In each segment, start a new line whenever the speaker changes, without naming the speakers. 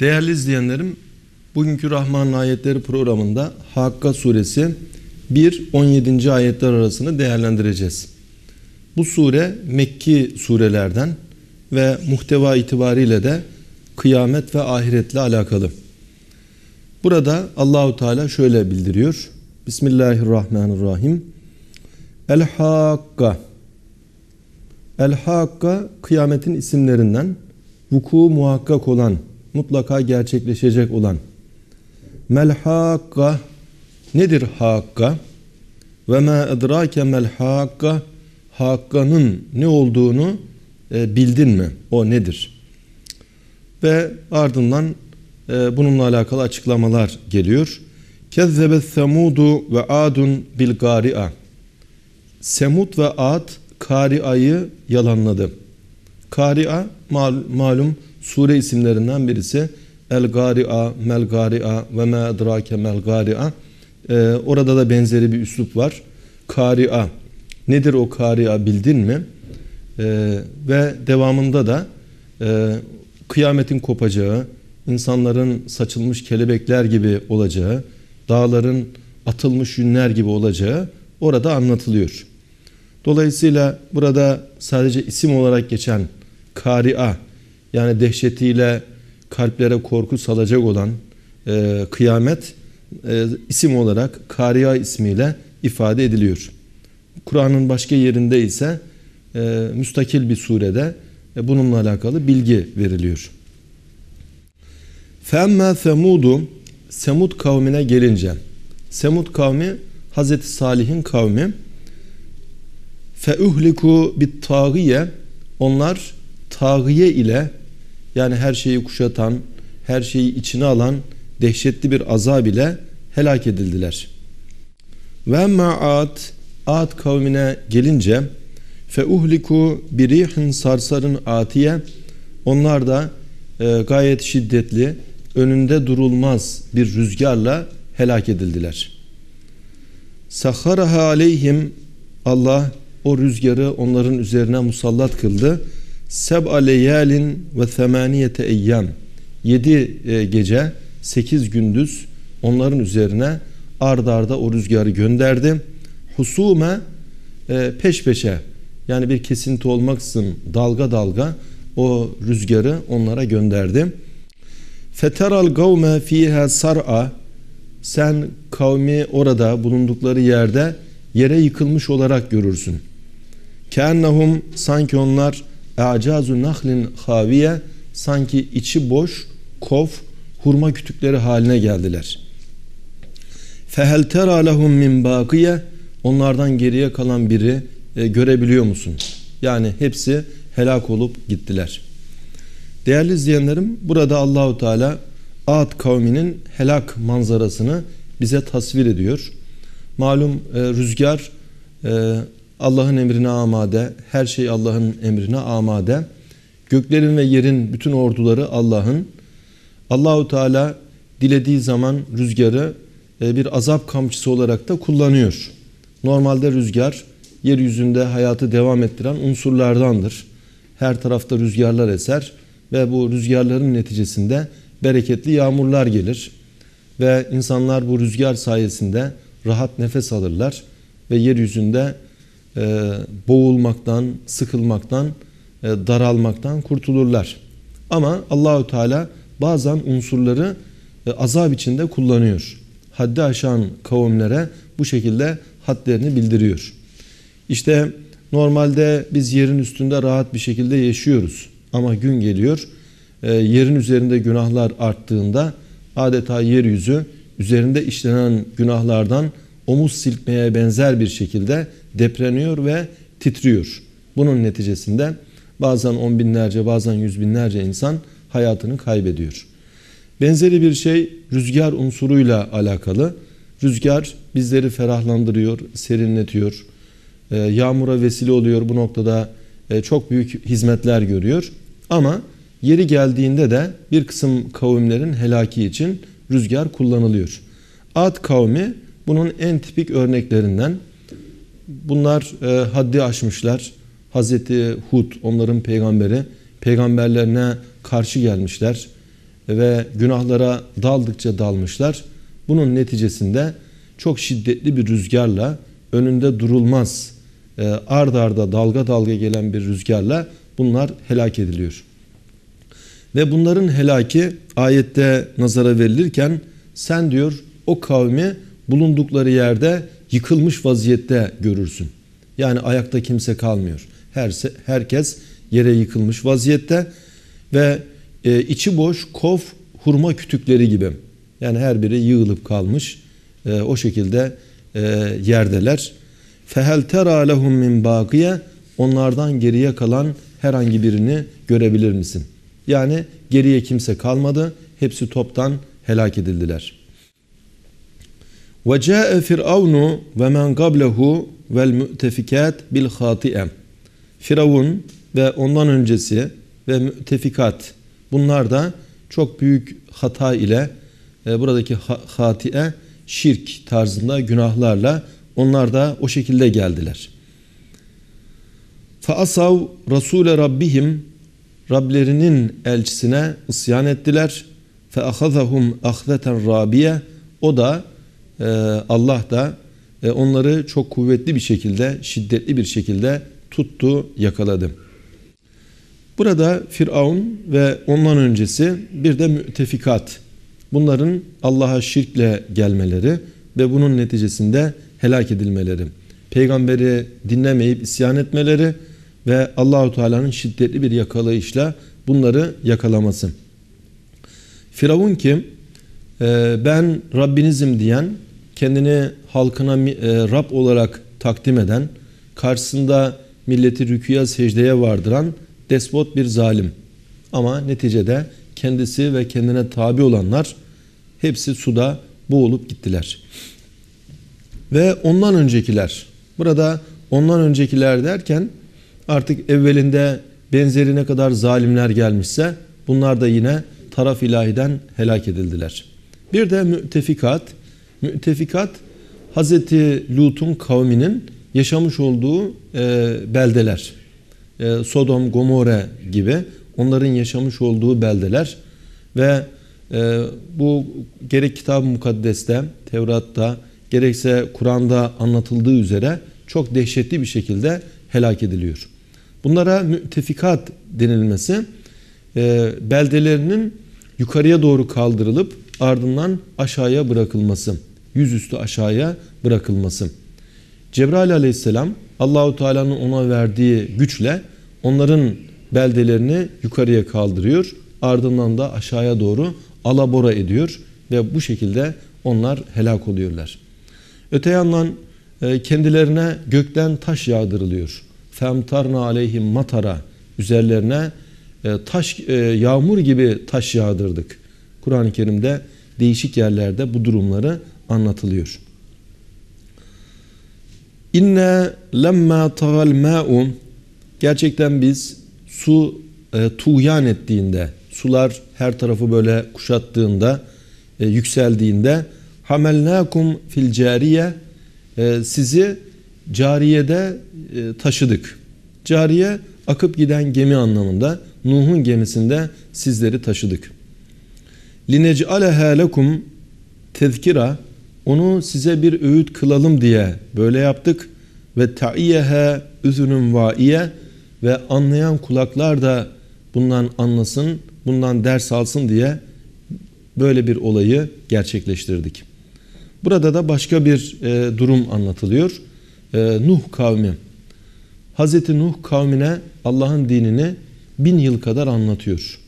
Değerli izleyenlerim, bugünkü Rahman Ayetleri programında Hakka suresi 1-17. ayetler arasını değerlendireceğiz. Bu sure Mekki surelerden ve muhteva itibariyle de kıyamet ve ahiretle alakalı. Burada Allahu Teala şöyle bildiriyor. Bismillahirrahmanirrahim. El Hakka. El Hakka kıyametin isimlerinden vuku muhakkak olan, mutlaka gerçekleşecek olan. Mel Hakka nedir Hakka? Ve ma edrake mel Hakka Hakka'nın ne olduğunu e, bildin mi? O nedir? Ve ardından e, bununla alakalı açıklamalar geliyor. Kezzebet semudu ve adun bil gari'a. Semud ve Ad Kari'ayı yalanladı. Kari'a mal, malum sure isimlerinden birisi. El Gari'a, Mel Gari'a ve Me Edrake Mel Gari'a. Ee, orada da benzeri bir üslup var. Kari'a. Nedir o Kari'a bildin mi? Ee, ve devamında da e, kıyametin kopacağı, insanların saçılmış kelebekler gibi olacağı, dağların atılmış yünler gibi olacağı orada anlatılıyor. Dolayısıyla burada sadece isim olarak geçen Kari'a yani dehşetiyle kalplere korku salacak olan e, kıyamet e, isim olarak Kari'a ismiyle ifade ediliyor. Kur'an'ın başka yerinde ise e, müstakil bir surede e, bununla alakalı bilgi veriliyor. Femme semudu Semud kavmine gelince Semud kavmi Hazreti Salih'in kavmi feuhliku bit tağiye onlar tağiye ile yani her şeyi kuşatan, her şeyi içine alan dehşetli bir azab ile helak edildiler. Ve ma'at Ad kavmine gelince feuhliku birihin sarsarın atiye onlar da e, gayet şiddetli önünde durulmaz bir rüzgarla helak edildiler. Saharaha aleyhim Allah o rüzgarı onların üzerine musallat kıldı. Seb'a leyalin ve themaniyete eyyam. Yedi e, gece, sekiz gündüz onların üzerine ard arda o rüzgarı gönderdi. Husume e, peş peşe yani bir kesinti olmaksızın dalga dalga o rüzgarı onlara gönderdi. Feteral gavme fiha sar'a sen kavmi orada bulundukları yerde yere yıkılmış olarak görürsün. Kennehum sanki onlar e'cazu nahlin haviye sanki içi boş kov hurma kütükleri haline geldiler. Fehel tera lehum min bakiye onlardan geriye kalan biri e, görebiliyor musun? Yani hepsi helak olup gittiler. Değerli izleyenlerim burada Allahu Teala Ad kavminin helak manzarasını bize tasvir ediyor. Malum e, rüzgar e, Allah'ın emrine amade, her şey Allah'ın emrine amade. Göklerin ve yerin bütün orduları Allah'ın. Allahu Teala dilediği zaman rüzgarı e, bir azap kamçısı olarak da kullanıyor. Normalde rüzgar yeryüzünde hayatı devam ettiren unsurlardandır. Her tarafta rüzgarlar eser ve bu rüzgarların neticesinde bereketli yağmurlar gelir ve insanlar bu rüzgar sayesinde rahat nefes alırlar ve yeryüzünde e, boğulmaktan, sıkılmaktan, e, daralmaktan kurtulurlar. Ama Allahü Teala bazen unsurları e, azap içinde kullanıyor. Haddi aşan kavimlere bu şekilde hadlerini bildiriyor. İşte normalde biz yerin üstünde rahat bir şekilde yaşıyoruz. Ama gün geliyor, e, yerin üzerinde günahlar arttığında adeta yeryüzü üzerinde işlenen günahlardan omuz silkmeye benzer bir şekilde depreniyor ve titriyor. Bunun neticesinde bazen on binlerce bazen yüz binlerce insan hayatını kaybediyor. Benzeri bir şey rüzgar unsuruyla alakalı. Rüzgar bizleri ferahlandırıyor, serinletiyor. Ee, yağmura vesile oluyor bu noktada e, çok büyük hizmetler görüyor. Ama yeri geldiğinde de bir kısım kavimlerin helaki için rüzgar kullanılıyor. Ad kavmi bunun en tipik örneklerinden. Bunlar e, haddi aşmışlar. Hazreti Hud onların peygamberi peygamberlerine karşı gelmişler. ve günahlara daldıkça dalmışlar. Bunun neticesinde çok şiddetli bir rüzgarla önünde durulmaz e, ard arda dalga dalga gelen bir rüzgarla bunlar helak ediliyor. Ve bunların helaki ayette nazara verilirken sen diyor o kavmi bulundukları yerde yıkılmış vaziyette görürsün. Yani ayakta kimse kalmıyor. Her, herkes yere yıkılmış vaziyette ve e, içi boş kof hurma kütükleri gibi. Yani her biri yığılıp kalmış e, o şekilde e, yerdeler. Fehel tera lehum min bakiye onlardan geriye kalan herhangi birini görebilir misin? Yani geriye kimse kalmadı. Hepsi toptan helak edildiler. Ve ca'e firavunu ve men qablehu vel mütefikat bil hati'e. Firavun ve ondan öncesi ve mütefikat bunlar da çok büyük hata ile e, buradaki hati'e şirk tarzında günahlarla onlar da o şekilde geldiler. Faasav Rasule Rabbihim Rablerinin elçisine isyan ettiler. Fe ahazahum ahzeten rabiye o da Allah da e, onları çok kuvvetli bir şekilde, şiddetli bir şekilde tuttu, yakaladı. Burada Firavun ve ondan öncesi bir de mütefikat. Bunların Allah'a şirkle gelmeleri ve bunun neticesinde helak edilmeleri, peygamberi dinlemeyip isyan etmeleri ve Allahu Teala'nın şiddetli bir yakalayışla bunları yakalaması. Firavun kim? Ee, ben Rabbinizim diyen, kendini halkına e, Rab olarak takdim eden, karşısında milleti rüküya secdeye vardıran despot bir zalim. Ama neticede kendisi ve kendine tabi olanlar hepsi suda boğulup gittiler. Ve ondan öncekiler. Burada ondan öncekiler derken artık evvelinde benzerine kadar zalimler gelmişse bunlar da yine taraf ilahiden helak edildiler. Bir de mütefikat. Mütefikat Hazreti Lut'un kavminin yaşamış olduğu e, beldeler. E, Sodom, Gomorre gibi onların yaşamış olduğu beldeler ve e, bu gerek kitab-ı mukaddeste, Tevrat'ta, gerekse Kur'an'da anlatıldığı üzere çok dehşetli bir şekilde helak ediliyor. Bunlara mütefikat denilmesi e, beldelerinin yukarıya doğru kaldırılıp ardından aşağıya bırakılması, yüzüstü aşağıya bırakılması. Cebrail aleyhisselam Allahu Teala'nın ona verdiği güçle onların beldelerini yukarıya kaldırıyor. Ardından da aşağıya doğru alabora ediyor ve bu şekilde onlar helak oluyorlar. Öte yandan e, kendilerine gökten taş yağdırılıyor. Femtarna aleyhim matara üzerlerine e, taş e, yağmur gibi taş yağdırdık. Kur'an-ı Kerim'de değişik yerlerde bu durumları anlatılıyor. İnne lemma tagal ma'u gerçekten biz su e, tuğyan ettiğinde sular her tarafı böyle kuşattığında e, yükseldiğinde hamelnakum fil cariye e, sizi cariyede e, taşıdık. Cariye akıp giden gemi anlamında Nuh'un gemisinde sizleri taşıdık. Linec'aleha lekum tezkira onu size bir öğüt kılalım diye böyle yaptık ve ta'iyeha üzünün vaiye ve anlayan kulaklar da bundan anlasın, bundan ders alsın diye böyle bir olayı gerçekleştirdik. Burada da başka bir e, durum anlatılıyor. E, Nuh kavmi. Hazreti Nuh kavmine Allah'ın dinini bin yıl kadar anlatıyor.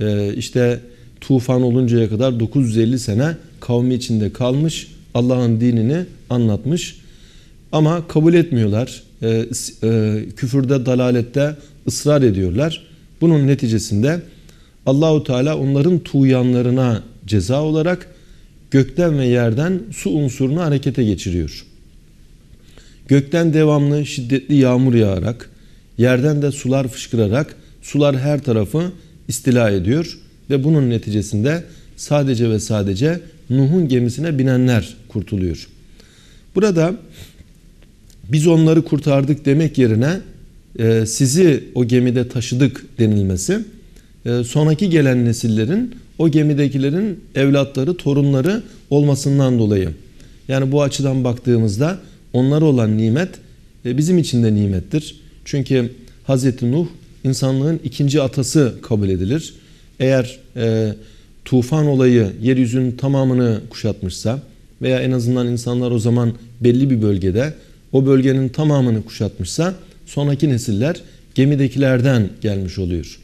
E, işte tufan oluncaya kadar 950 sene kavmi içinde kalmış. Allah'ın dinini anlatmış. Ama kabul etmiyorlar. E, e, küfürde, dalalette ısrar ediyorlar. Bunun neticesinde Allahu Teala onların tuğyanlarına ceza olarak gökten ve yerden su unsurunu harekete geçiriyor. Gökten devamlı şiddetli yağmur yağarak, yerden de sular fışkırarak sular her tarafı istila ediyor ve bunun neticesinde sadece ve sadece Nuh'un gemisine binenler kurtuluyor. Burada biz onları kurtardık demek yerine e, sizi o gemide taşıdık denilmesi e, sonraki gelen nesillerin o gemidekilerin evlatları, torunları olmasından dolayı. Yani bu açıdan baktığımızda onlara olan nimet e, bizim için de nimettir. Çünkü Hazreti Nuh insanlığın ikinci atası kabul edilir. Eğer e, tufan olayı yeryüzünün tamamını kuşatmışsa veya en azından insanlar o zaman belli bir bölgede o bölgenin tamamını kuşatmışsa sonraki nesiller gemidekilerden gelmiş oluyor.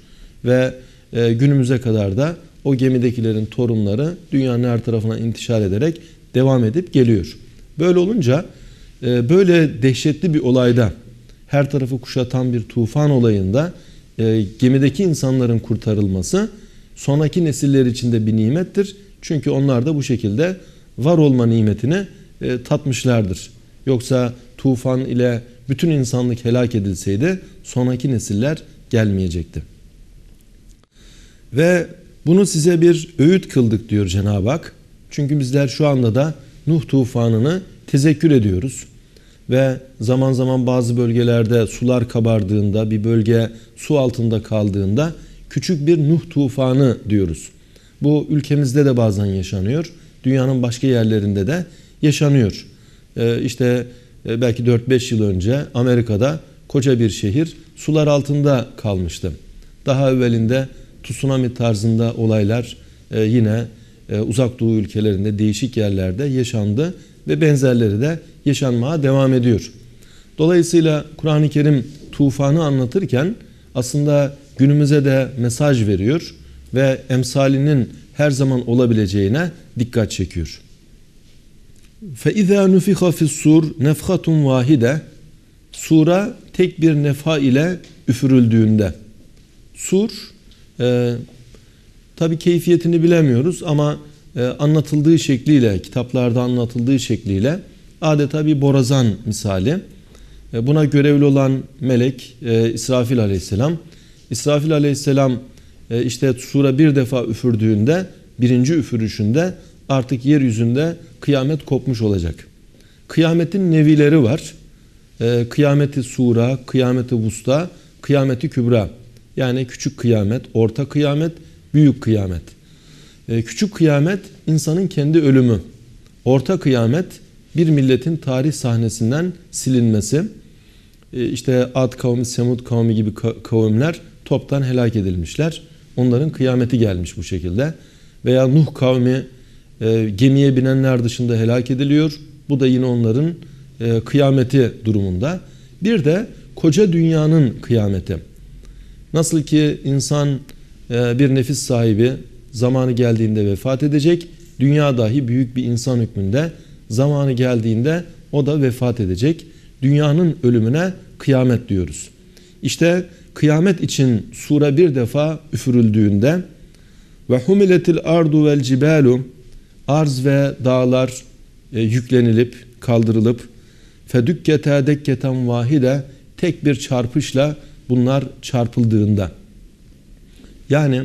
Ve e, günümüze kadar da o gemidekilerin torunları dünyanın her tarafına intişar ederek devam edip geliyor. Böyle olunca e, böyle dehşetli bir olayda her tarafı kuşatan bir tufan olayında e, gemideki insanların kurtarılması sonraki nesiller için de bir nimettir. Çünkü onlar da bu şekilde var olma nimetini e, tatmışlardır. Yoksa tufan ile bütün insanlık helak edilseydi sonraki nesiller gelmeyecekti. Ve bunu size bir öğüt kıldık diyor Cenab-ı Hak. Çünkü bizler şu anda da Nuh tufanını tezekkür ediyoruz. Ve zaman zaman bazı bölgelerde sular kabardığında, bir bölge su altında kaldığında küçük bir Nuh tufanı diyoruz. Bu ülkemizde de bazen yaşanıyor. Dünyanın başka yerlerinde de yaşanıyor. Ee, işte e, belki 4-5 yıl önce Amerika'da koca bir şehir sular altında kalmıştı. Daha evvelinde tsunami tarzında olaylar e, yine e, uzak doğu ülkelerinde değişik yerlerde yaşandı ve benzerleri de yaşanmaya devam ediyor. Dolayısıyla Kur'an-ı Kerim tufanı anlatırken aslında günümüze de mesaj veriyor ve emsalinin her zaman olabileceğine dikkat çekiyor. فَاِذَا نُفِخَ فِي السُّورِ نَفْخَةٌ وَاحِدَ Sura tek bir nefa ile üfürüldüğünde. Sur, e, tabi keyfiyetini bilemiyoruz ama e, anlatıldığı şekliyle, kitaplarda anlatıldığı şekliyle adeta bir borazan misali. E, buna görevli olan melek e, İsrafil aleyhisselam. İsrafil aleyhisselam e, işte sura bir defa üfürdüğünde, birinci üfürüşünde artık yeryüzünde kıyamet kopmuş olacak. Kıyametin nevileri var. E, kıyameti sura, kıyameti vusta, kıyameti kübra. Yani küçük kıyamet, orta kıyamet, büyük kıyamet. E, küçük kıyamet insanın kendi ölümü. Orta kıyamet bir milletin tarih sahnesinden silinmesi. İşte Ad kavmi, Semud kavmi gibi kavimler toptan helak edilmişler. Onların kıyameti gelmiş bu şekilde. Veya Nuh kavmi e, gemiye binenler dışında helak ediliyor. Bu da yine onların e, kıyameti durumunda. Bir de koca dünyanın kıyameti. Nasıl ki insan e, bir nefis sahibi zamanı geldiğinde vefat edecek. Dünya dahi büyük bir insan hükmünde zamanı geldiğinde o da vefat edecek. Dünyanın ölümüne kıyamet diyoruz. İşte kıyamet için sure bir defa üfürüldüğünde ve humiletil ardu vel cibalu arz ve dağlar e, yüklenilip kaldırılıp fedükkete dekketen vahide tek bir çarpışla bunlar çarpıldığında. Yani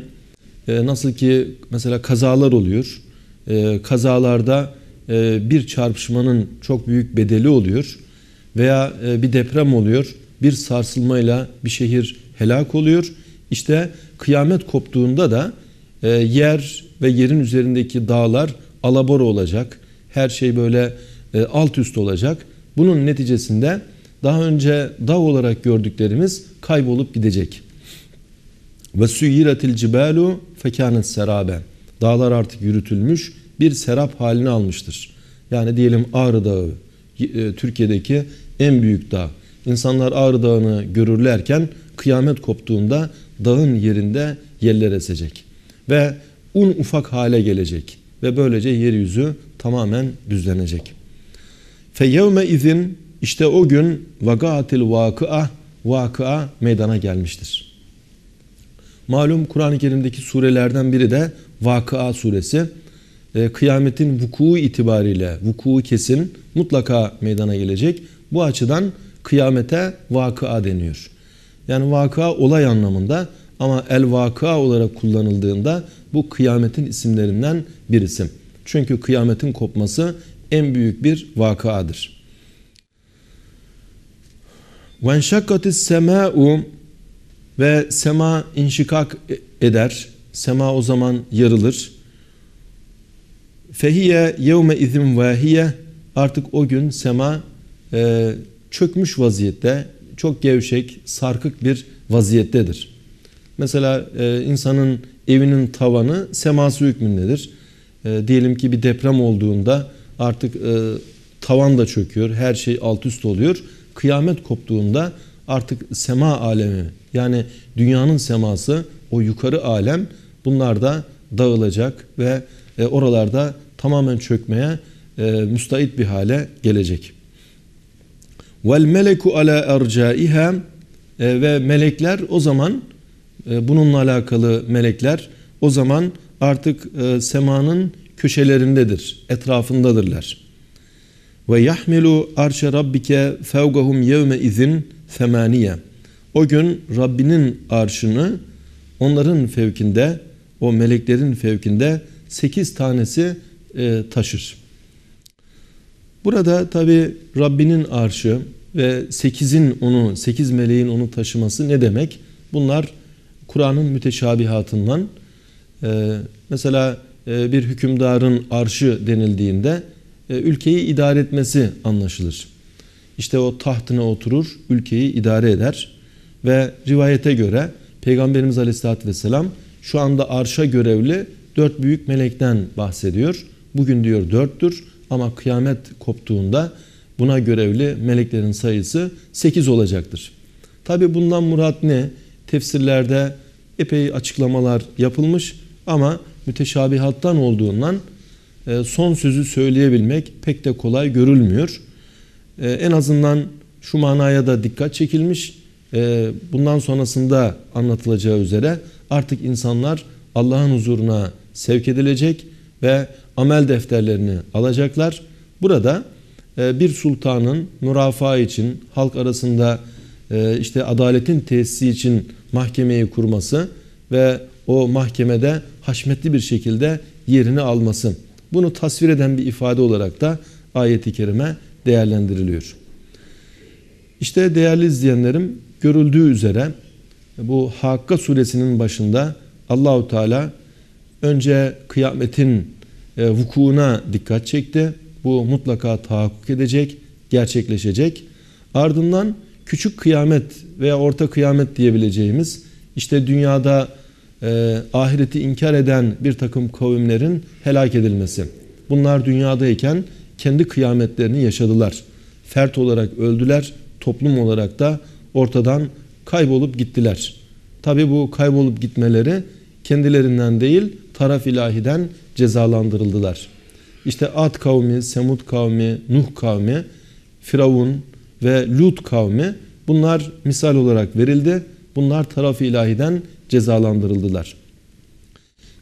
e, nasıl ki mesela kazalar oluyor e, kazalarda e, bir çarpışmanın çok büyük bedeli oluyor veya e, bir deprem oluyor bir sarsılmayla bir şehir helak oluyor işte kıyamet koptuğunda da e, yer ve yerin üzerindeki dağlar alabora olacak her şey böyle e, alt üst olacak bunun neticesinde daha önce dağ olarak gördüklerimiz kaybolup gidecek. Ve suyiretil cibalu fekanet serabe. Dağlar artık yürütülmüş bir serap halini almıştır. Yani diyelim Ağrı Dağı e, Türkiye'deki en büyük dağ. İnsanlar Ağrı Dağı'nı görürlerken kıyamet koptuğunda dağın yerinde yeller esecek. Ve un ufak hale gelecek. Ve böylece yeryüzü tamamen düzlenecek. Fe yevme izin işte o gün vagatil vakıa vakıa meydana gelmiştir. Malum Kur'an-ı Kerim'deki surelerden biri de Vakıa suresi. E, kıyametin vuku itibariyle, vuku kesin mutlaka meydana gelecek. Bu açıdan kıyamete vakıa deniyor. Yani vakıa olay anlamında ama el vakıa olarak kullanıldığında bu kıyametin isimlerinden birisi. Çünkü kıyametin kopması en büyük bir vakıadır. وَنْشَقَّتِ السَّمَاءُ Ve sema inşikak eder. Sema o zaman yarılır. Fehiye yevme izin vahiye artık o gün sema e, çökmüş vaziyette, çok gevşek, sarkık bir vaziyettedir. Mesela e, insanın evinin tavanı seması hükmündedir. E, diyelim ki bir deprem olduğunda artık e, tavan da çöküyor, her şey alt üst oluyor. Kıyamet koptuğunda artık sema alemi yani dünyanın seması o yukarı alem bunlar da dağılacak ve e, oralarda tamamen çökmeye e, müstahit bir hale gelecek. Vel meleku ala ercaiha e, ve melekler o zaman e, bununla alakalı melekler o zaman artık e, semanın köşelerindedir, etrafındadırlar. Ve yahmilu arşe rabbike fevgahum yevme izin femaniye. O gün Rabbinin arşını onların fevkinde, o meleklerin fevkinde sekiz tanesi taşır. Burada tabi Rabbinin arşı ve sekizin onu, sekiz meleğin onu taşıması ne demek? Bunlar Kur'an'ın müteşabihatından. E, mesela e, bir hükümdarın arşı denildiğinde e, ülkeyi idare etmesi anlaşılır. İşte o tahtına oturur, ülkeyi idare eder ve rivayete göre Peygamberimiz Aleyhisselatü Vesselam şu anda arşa görevli dört büyük melekten bahsediyor. Bugün diyor dörttür ama kıyamet koptuğunda buna görevli meleklerin sayısı sekiz olacaktır. Tabi bundan murat ne? Tefsirlerde epey açıklamalar yapılmış ama müteşabihattan olduğundan e, son sözü söyleyebilmek pek de kolay görülmüyor. E, en azından şu manaya da dikkat çekilmiş. E, bundan sonrasında anlatılacağı üzere artık insanlar Allah'ın huzuruna sevk edilecek ve amel defterlerini alacaklar. Burada bir sultanın mürafa için halk arasında işte adaletin tesisi için mahkemeyi kurması ve o mahkemede haşmetli bir şekilde yerini alması. Bunu tasvir eden bir ifade olarak da ayeti kerime değerlendiriliyor. İşte değerli izleyenlerim görüldüğü üzere bu Hakka suresinin başında Allahu Teala önce kıyametin e, vukuuna dikkat çekti. Bu mutlaka tahakkuk edecek, gerçekleşecek. Ardından küçük kıyamet veya orta kıyamet diyebileceğimiz işte dünyada e, ahireti inkar eden bir takım kavimlerin helak edilmesi. Bunlar dünyadayken kendi kıyametlerini yaşadılar. Fert olarak öldüler, toplum olarak da ortadan kaybolup gittiler. Tabi bu kaybolup gitmeleri kendilerinden değil taraf ilahiden cezalandırıldılar. İşte Ad kavmi, Semud kavmi, Nuh kavmi, Firavun ve Lut kavmi bunlar misal olarak verildi. Bunlar taraf ilahiden cezalandırıldılar.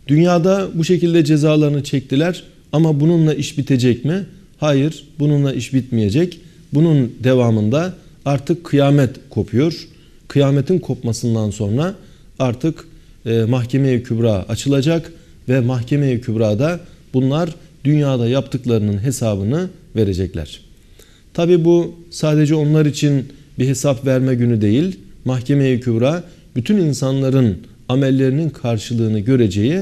Dünyada bu şekilde cezalarını çektiler ama bununla iş bitecek mi? Hayır, bununla iş bitmeyecek. Bunun devamında artık kıyamet kopuyor. Kıyametin kopmasından sonra artık e, mahkeme-i kübra açılacak ve mahkeme-i kübrada bunlar dünyada yaptıklarının hesabını verecekler. Tabi bu sadece onlar için bir hesap verme günü değil. Mahkeme-i kübra bütün insanların amellerinin karşılığını göreceği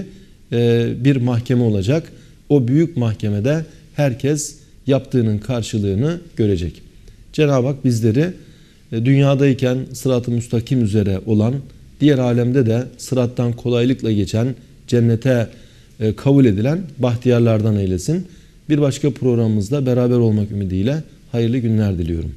e, bir mahkeme olacak. O büyük mahkemede herkes yaptığının karşılığını görecek. Cenab-ı Hak bizleri e, dünyadayken sırat-ı müstakim üzere olan, diğer alemde de sırattan kolaylıkla geçen, cennete e, kabul edilen bahtiyarlardan eylesin. Bir başka programımızda beraber olmak ümidiyle hayırlı günler diliyorum.